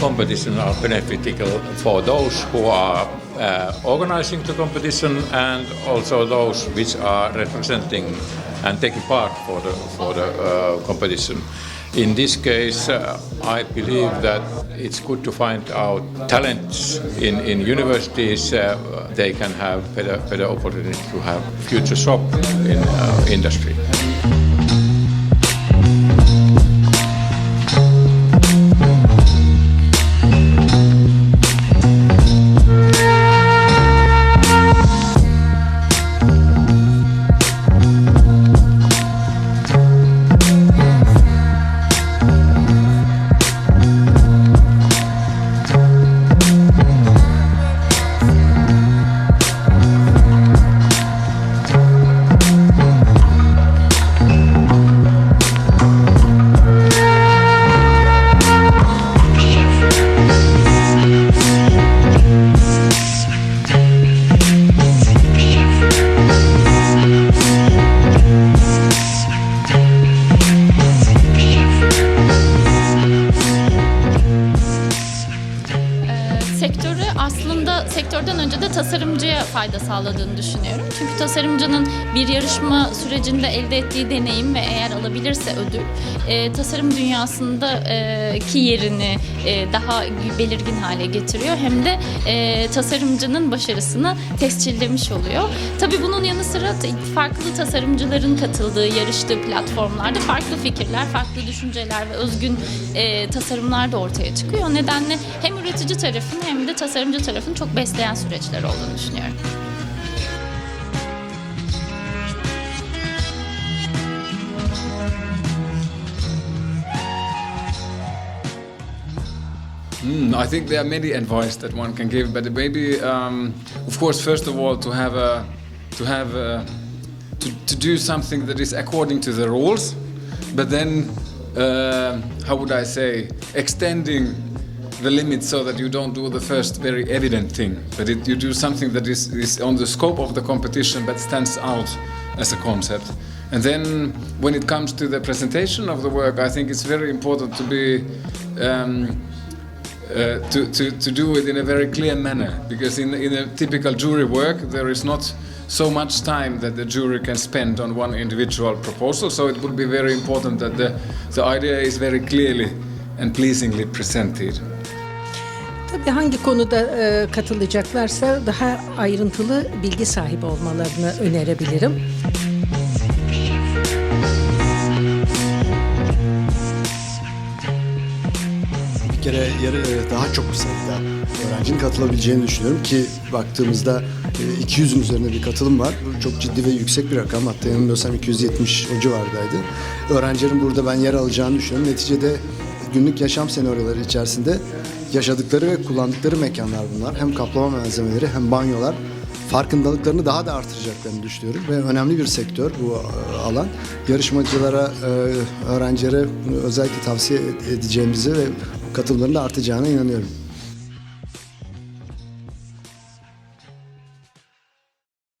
competitions are beneficial for those who are uh, organizing the competition and also those which are representing and taking part for the for the uh, competition. In this case, uh, I believe that it's good to find out talents in, in universities. Uh, they can have better, better opportunity to have future job in uh, industry. Sektörden önce de tasarımcıya fayda sağladığını düşünüyorum. Çünkü tasarımcının bir yarışma sürecinde elde ettiği deneyim ve eğer alabilirse ödül e, tasarım dünyasındaki yerini e, daha belirgin hale getiriyor. Hem de e, tasarımcının başarısını tescillemiş oluyor. Tabii bunun yanı sıra farklı tasarımcıların katıldığı, yarıştığı platformlarda farklı fikirler, farklı düşünceler ve özgün e, tasarımlar da ortaya çıkıyor. O nedenle hem üretici tarafın hem de tasarımcı tarafını çok besleyen süreçler olduğunu düşünüyorum. Mm, I think there are many advice that one can give, but maybe, um, of course, first of all, to have a, to have a, to, to do something that is according to the rules, but then, uh, how would I say, extending the limit so that you don't do the first very evident thing, but it, you do something that is, is on the scope of the competition but stands out as a concept. And then, when it comes to the presentation of the work, I think it's very important to be. Um, uh, to, to, to do it in a very clear manner because in, in a typical jury work there is not so much time that the jury can spend on one individual proposal so it would be very important that the, the idea is very clearly and pleasingly presented. Tabii hangi konuda e, katılacaklarsa daha ayrıntılı bilgi sahibi olmalarını önerebilirim. bir kere yarı e, daha çok sayıda öğrencinin katılabileceğini düşünüyorum ki baktığımızda e, 200'ün üzerinde bir katılım var. Bu çok ciddi ve yüksek bir rakam. Hatta yanılmıyorsam 270 o civardaydı. Öğrencilerin burada ben yer alacağını düşünüyorum. Neticede günlük yaşam senaryoları içerisinde yaşadıkları ve kullandıkları mekanlar bunlar. Hem kaplama malzemeleri hem banyolar farkındalıklarını daha da artıracaklarını düşünüyorum ve önemli bir sektör bu e, alan. Yarışmacılara, e, öğrencilere bunu özellikle tavsiye edeceğimizi ve katılımların da artacağına inanıyorum.